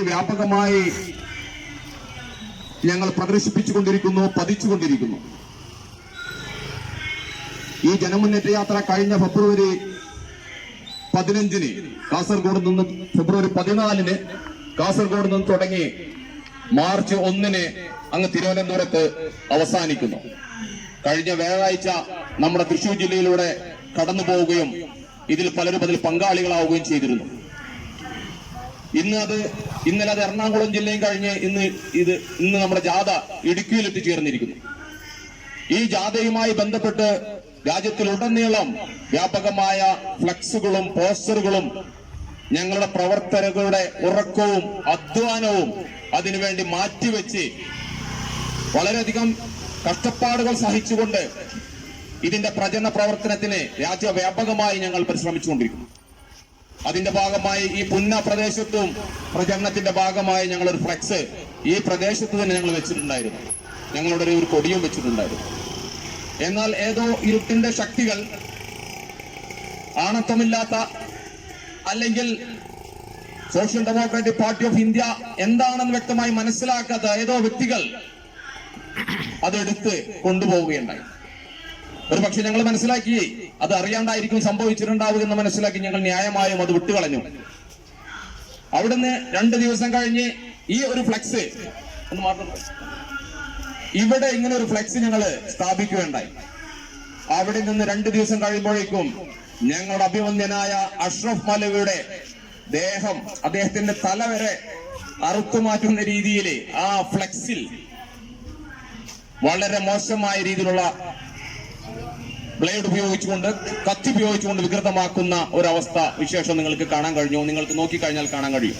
വ്യാപകമായി ഞങ്ങൾ പ്രദർശിപ്പിച്ചുകൊണ്ടിരിക്കുന്നു പതിച്ചുകൊണ്ടിരിക്കുന്നു. ഈ ജനമുന്നേറ്റ യാത്ര കഴിഞ്ഞ ഫെബ്രുവരി പതിനഞ്ചിന് കാസർഗോഡ് നിന്ന് ഫെബ്രുവരി പതിനാലിന് കാസർഗോഡ് നിന്ന് തുടങ്ങി മാർച്ച് ഒന്നിന് അങ്ങ് തിരുവനന്തപുരത്ത് അവസാനിക്കുന്നു. കഴിഞ്ഞ വ്യാഴാഴ്ച നമ്മുടെ തൃശൂർ ജില്ലയിലൂടെ കടന്നു പോവുകയും ഇതിൽ പലരും അതിൽ പങ്കാളികളാവുകയും ചെയ്തിരുന്നു. ഇന്ന് അത് ഇന്നലെ അത് എറണാകുളം ജില്ലയും കഴിഞ്ഞ് ഇന്ന് ഇത് ഇന്ന് നമ്മുടെ ജാഥ ഇടുക്കിയിൽ എത്തിച്ചേർന്നിരിക്കുന്നു. ഈ ജാഥയുമായി ബന്ധപ്പെട്ട് രാജ്യത്തിൽ രാജ്യത്തിലുടനീളം വ്യാപകമായ ഫ്ലക്സുകളും പോസ്റ്ററുകളും ഞങ്ങളുടെ പ്രവർത്തകരുടെ ഉറക്കവും അധ്വാനവും അതിനുവേണ്ടി മാറ്റിവെച്ച് വളരെയധികം കഷ്ടപ്പാടുകൾ സഹിച്ചുകൊണ്ട് ഇതിന്റെ പ്രചരണ പ്രവർത്തനത്തിന് രാജ്യവ്യാപകമായി ഞങ്ങൾ പരിശ്രമിച്ചുകൊണ്ടിരിക്കുന്നു. അതിന്റെ ഭാഗമായി ഈ പുന്ന പ്രദേശത്തും പ്രചരണത്തിന്റെ ഭാഗമായി ഞങ്ങൾ ഒരു ഫ്ലെക്സ് ഈ പ്രദേശത്ത് തന്നെ ഞങ്ങൾ വെച്ചിട്ടുണ്ടായിരുന്നു. ഞങ്ങളുടെ ഒരു കൊടിയും വെച്ചിട്ടുണ്ടായിരുന്നു. എന്നാൽ ഏതോ ഇരുട്ടിന്റെ ശക്തികൾ ആണത്വമില്ലാത്ത അല്ലെങ്കിൽ social democratic party of India എന്താണെന്ന് വ്യക്തമായി മനസ്സിലാക്കാത്ത ഏതോ വ്യക്തികൾ അതെടുത്ത് കൊണ്ടുപോവുകയുണ്ടായി. ഒരു പക്ഷെ ഞങ്ങൾ മനസ്സിലാക്കി അത് അറിയാണ്ടായിരിക്കും സംഭവിച്ചിട്ടുണ്ടാവുക എന്ന് മനസ്സിലാക്കി ഞങ്ങൾ ന്യായമായും അത് വിട്ടുകളഞ്ഞു. അവിടുന്ന് രണ്ട് ദിവസം കഴിഞ്ഞ് ഈ ഒരു ഫ്ലെക്സ് മാത്രം ഇവിടെ ഇങ്ങനെ ഒരു ഫ്ലെക്സ് ഞങ്ങൾ സ്ഥാപിക്കുകയുണ്ടായി. അവിടെ നിന്ന് രണ്ട് ദിവസം കഴിയുമ്പോഴേക്കും ഞങ്ങളുടെ അഭിമന്യനായ അഷ്റഫ് മലവിയുടെ ദേഹം അദ്ദേഹത്തിന്റെ തല വരെ അറുത്തുമാറ്റുന്ന രീതിയിൽ ആ ഫ്ലെക്സിൽ വളരെ മോശമായ രീതിയിലുള്ള ബ്ലേഡ് ഉപയോഗിച്ചുകൊണ്ട് കത്തി ഉപയോഗിച്ചുകൊണ്ട് വികൃതമാക്കുന്ന ഒരവസ്ഥ വിശേഷം നിങ്ങൾക്ക് കാണാൻ കഴിഞ്ഞു. നിങ്ങൾക്ക് നോക്കിക്കഴിഞ്ഞാൽ കാണാൻ കഴിയും.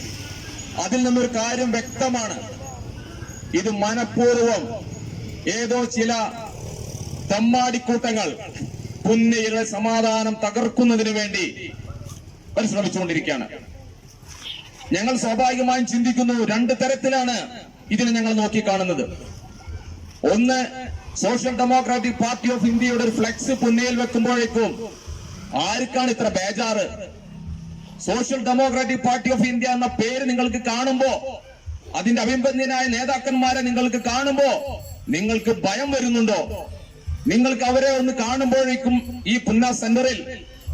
അതിൽ നിന്നൊരു കാര്യം വ്യക്തമാണ്. ഇത് മനഃപൂർവം ഏതോ ചില തമ്മാടിക്കൂട്ടങ്ങൾ പുന്നയിലെ സമാധാനം തകർക്കുന്നതിന് വേണ്ടി പരിശ്രമിച്ചുകൊണ്ടിരിക്കുകയാണ്. ഞങ്ങൾ സ്വാഭാവികമായും ചിന്തിക്കുന്നു രണ്ട് തരത്തിലാണ് ഇതിനെ ഞങ്ങൾ നോക്കിക്കാണുന്നത്. ഒന്ന് സോഷ്യൽ ഡെമോക്രാറ്റിക് പാർട്ടി ഓഫ് ഇന്ത്യയുടെ ഒരു ഫ്ലെക്സ് പുന്നയിൽ വെക്കുമ്പോഴേക്കും ആർക്കാണ് ഇത്ര ബേജാറ്? Social democratic party of India എന്ന പേര് നിങ്ങൾക്ക് കാണുമ്പോ അതിന്റെ അഭിബന്ധ്യനായ നേതാക്കന്മാരെ നിങ്ങൾക്ക് കാണുമ്പോ നിങ്ങൾക്ക് ഭയം വരുന്നുണ്ടോ? നിങ്ങൾക്ക് അവരെ ഒന്ന് കാണുമ്പോഴേക്കും ഈ പുന്ന സെന്ററിൽ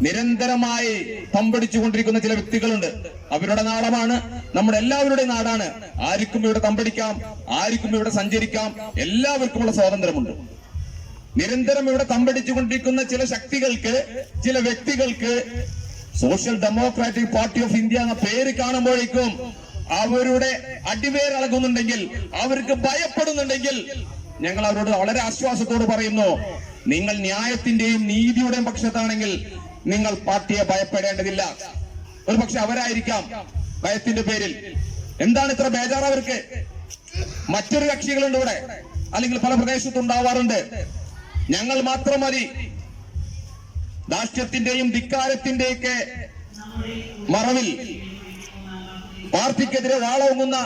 നിരന്തരമായി തമ്പടിച്ചുകൊണ്ടിരിക്കുന്ന ചില വ്യക്തികളുണ്ട്. അവരുടെ നാടമാണ് നമ്മുടെ എല്ലാവരുടെയും നാടാണ്. ആർക്കും ഇവിടെ തമ്പടിക്കാം ആർക്കും ഇവിടെ സഞ്ചരിക്കാം. എല്ലാവർക്കുമുള്ള സ്വാതന്ത്ര്യമുണ്ട്. നിരന്തരം ഇവിടെ തമ്പടിച്ചുകൊണ്ടിരിക്കുന്ന ചില ശക്തികൾക്ക് ചില വ്യക്തികൾക്ക് social democratic party of India എന്ന പേര് കാണുമ്പോഴേക്കും അവരുടെ അടിവേരളകുന്നുണ്ടെങ്കിൽ അവർക്ക് ഭയപ്പെടുന്നുണ്ടെങ്കിൽ ഞങ്ങൾ അവരോട് വളരെ ആശ്വാസത്തോട് പറയുന്നു നിങ്ങൾ ന്യായത്തിന്റെയും നീതിയുടെയും പക്ഷത്താണെങ്കിൽ നിങ്ങൾ പാർട്ടിയെ ഭയപ്പെടേണ്ടതില്ല. ഒരു പക്ഷെ അവരായിരിക്കാം ഭയത്തിന്റെ പേരിൽ. എന്താണ് ഇത്ര ബേജാർ അവർക്ക്? മറ്റൊരു കക്ഷികളുണ്ട് ഇവിടെ. അല്ലെങ്കിൽ പല പ്രദേശത്തും ഉണ്ടാവാറുണ്ട്. ഞങ്ങൾ മാത്രം മതി. ദാഷ്ട്യത്തിന്റെയും ധിക്കാരത്തിന്റെയൊക്കെ മറവിൽ പാർട്ടിക്കെതിരെ വാളോങ്ങുന്ന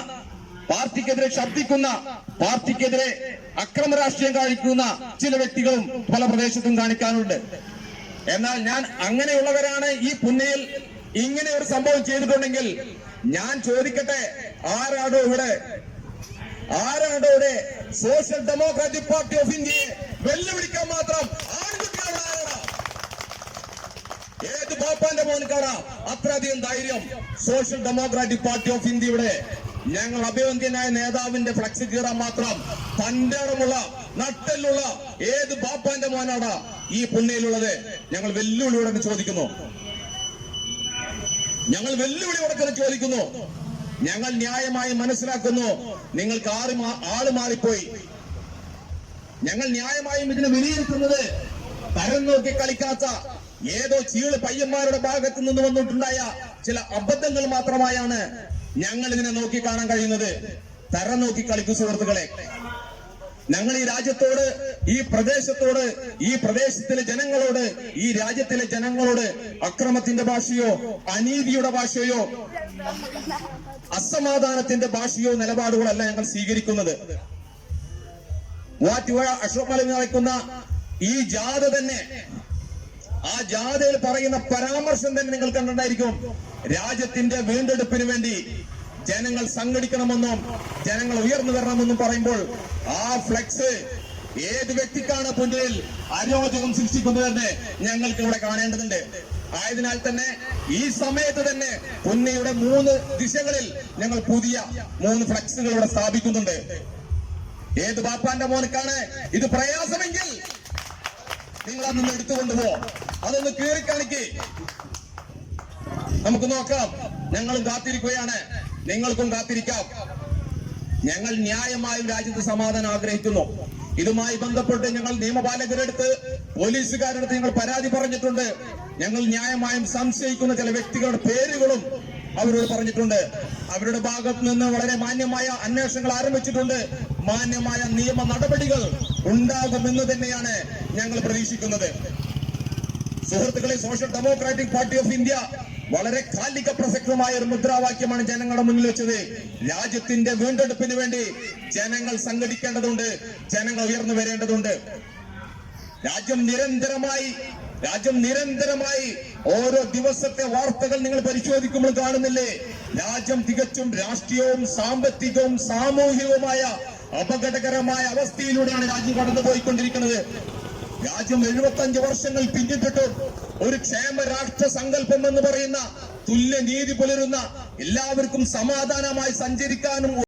പാർട്ടിക്കെതിരെ ശബ്ദിക്കുന്ന പാർട്ടിക്കെതിരെ അക്രമ രാഷ്ട്രീയം കാണിക്കുന്ന ചില വ്യക്തികളും പല പ്രദേശത്തും കാണിക്കാറുണ്ട്. എന്നാൽ ഞാൻ അങ്ങനെയുള്ളവരാണ് ഈ പുന്നയിൽ ഇങ്ങനെ ഒരു സംഭവം ചെയ്തിട്ടുണ്ടെങ്കിൽ ഞാൻ ചോദിക്കട്ടെ ആരാടോ ഇവിടെ? ആരാടോ ഇവിടെ? സോഷ്യൽ ഡെമോക്രാറ്റിക് പാർട്ടി ഓഫ് ഇന്ത്യയെ വെല്ലുവിളിക്കാൻ മാത്രം ഏത് പാപ്പാന്റെ മോനിക്കാടാ? അത്രയധികം ധൈര്യം സോഷ്യൽ ഡെമോക്രാറ്റിക് പാർട്ടി ഓഫ് ഇന്ത്യയുടെ ഞങ്ങൾ അഭിവന്ദ്യനായ നേതാവിന്റെ ഫ്ലക്സ് കീറാൻ മാത്രം തന്റെ നട്ടലുള്ള ഏത് ബാപ്പാന്റെ മോനാടാ ഈ പുന്നയിലുള്ളത്? ഞങ്ങൾ വെല്ലുവിളിയോടെ ചോദിക്കുന്നു. ഞങ്ങൾ വെല്ലുവിളിയോടെ ചോദിക്കുന്നു. ഞങ്ങൾ ന്യായമായി മനസ്സിലാക്കുന്നു. നിങ്ങൾക്ക് ആറ് ആൾ മാറിപ്പോയി? ഞങ്ങൾ ന്യായമായും ഇതിനെ വിലയിരുത്തുന്നത് തരം നോക്കി കളിക്കാത്ത ഏതോ ചീൾ പയ്യന്മാരുടെ ഭാഗത്ത് നിന്ന് വന്നിട്ടുണ്ടായ ചില അബദ്ധങ്ങൾ മാത്രമായാണ് ഞങ്ങൾ ഇതിനെ നോക്കി കാണാൻ കഴിയുന്നത് തരം നോക്കി കളിക്കും സുഹൃത്തുക്കളെ. ഞങ്ങൾ ഈ രാജ്യത്തോട് ഈ പ്രദേശത്തോട് ഈ പ്രദേശത്തിലെ ജനങ്ങളോട് ഈ രാജ്യത്തിലെ ജനങ്ങളോട് അക്രമത്തിന്റെ ഭാഷയോ അനീതിയുടെ ഭാഷയോ അസമാധാനത്തിന്റെ ഭാഷയോ നിലപാടുകളല്ല ഞങ്ങൾ സ്വീകരിക്കുന്നത്. മൂവാറ്റുപുഴ അശോക് മലയിൽ നടക്കുന്ന ഈ ജാഥ തന്നെ ആ ജാഥയിൽ പറയുന്ന പരാമർശം തന്നെ നിങ്ങൾ കണ്ടിട്ടുണ്ടായിരിക്കും. രാജ്യത്തിന്റെ വീണ്ടെടുപ്പിന് വേണ്ടി ജനങ്ങൾ സംഘടിക്കണമെന്നും ജനങ്ങൾ ഉയർന്നു വരണമെന്നും പറയുമ്പോൾ ആ ഫ്ലെക്സ് ഏത് വ്യക്തിക്കാണ് പുന്നിൽ അരോചകം സൃഷ്ടിക്കുന്നതെന്ന് ഞങ്ങൾക്ക് ഇവിടെ കാണേണ്ടതുണ്ട്. ആയതിനാൽ തന്നെ ഈ സമയത്ത് തന്നെ പുന്നയുടെ മൂന്ന് ദിശകളിൽ ഞങ്ങൾ പുതിയ മൂന്ന് ഫ്ലെക്സുകൾ ഇവിടെ സ്ഥാപിക്കുന്നുണ്ട്. ഏത് ബാപ്പാന്റെ മോനക്കാണ്? ഇത് പ്രയാസമെങ്കിൽ നിങ്ങൾ അതൊന്ന് എടുത്തുകൊണ്ടുപോ അതൊന്ന് കീറിക്കാണിക്ക്. നമുക്ക് നോക്കാം. ഞങ്ങളും കാത്തിരിക്കുകയാണ്. നിങ്ങൾക്കും കാത്തിരിക്കാം. ഞങ്ങൾ ന്യായമായും രാജ്യത്ത് സമാധാനം ആഗ്രഹിക്കുന്നു. ഇതുമായി ബന്ധപ്പെട്ട് ഞങ്ങൾ നിയമപാലകരെടുത്ത് പോലീസുകാരെടുത്ത് ഞങ്ങൾ പരാതി പറഞ്ഞിട്ടുണ്ട്. ഞങ്ങൾ ന്യായമായും സംശയിക്കുന്ന ചില വ്യക്തികളുടെ പേരുകളും അവരോട് പറഞ്ഞിട്ടുണ്ട്. അവരുടെ ഭാഗത്ത് നിന്ന് വളരെ മാന്യമായ അന്വേഷണങ്ങൾ ആരംഭിച്ചിട്ടുണ്ട്. മാന്യമായ നിയമ നടപടികൾ ഉണ്ടാകുമെന്ന് തന്നെയാണ് ഞങ്ങൾ പ്രതീക്ഷിക്കുന്നത്. സുഹൃത്തുക്കളെ social democratic party of India വളരെ കാലിക പ്രസക്തമായ ഒരു മുദ്രാവാക്യമാണ് ജനങ്ങളുടെ മുന്നിൽ വെച്ചത്. രാജ്യത്തിന്റെ വീണ്ടെടുപ്പിന് വേണ്ടി ജനങ്ങൾ സംഘടിക്കേണ്ടതുണ്ട് ജനങ്ങൾ ഉയർന്നു വരേണ്ടതുണ്ട്. രാജ്യം നിരന്തരമായി രാജ്യം നിരന്തരമായി ഓരോ ദിവസത്തെ വാർത്തകൾ നിങ്ങൾ പരിശോധിക്കുമ്പോൾ കാണുന്നില്ലേ? രാജ്യം തികച്ചും രാഷ്ട്രീയവും സാമ്പത്തികവും സാമൂഹികവുമായ അപകടകരമായ അവസ്ഥയിലൂടെയാണ് രാജ്യം കടന്നുപോയിക്കൊണ്ടിരിക്കുന്നത്. രാജ്യം എഴുപത്തഞ്ച് വർഷങ്ങൾ പിന്നിട്ടിട്ടും ഒരു ക്ഷേമ രാഷ്ട്ര സങ്കല്പം എന്ന് പറയുന്ന തുല്യ നീതി പുലരുന്ന എല്ലാവർക്കും സമാധാനമായി സഞ്ചരിക്കാനും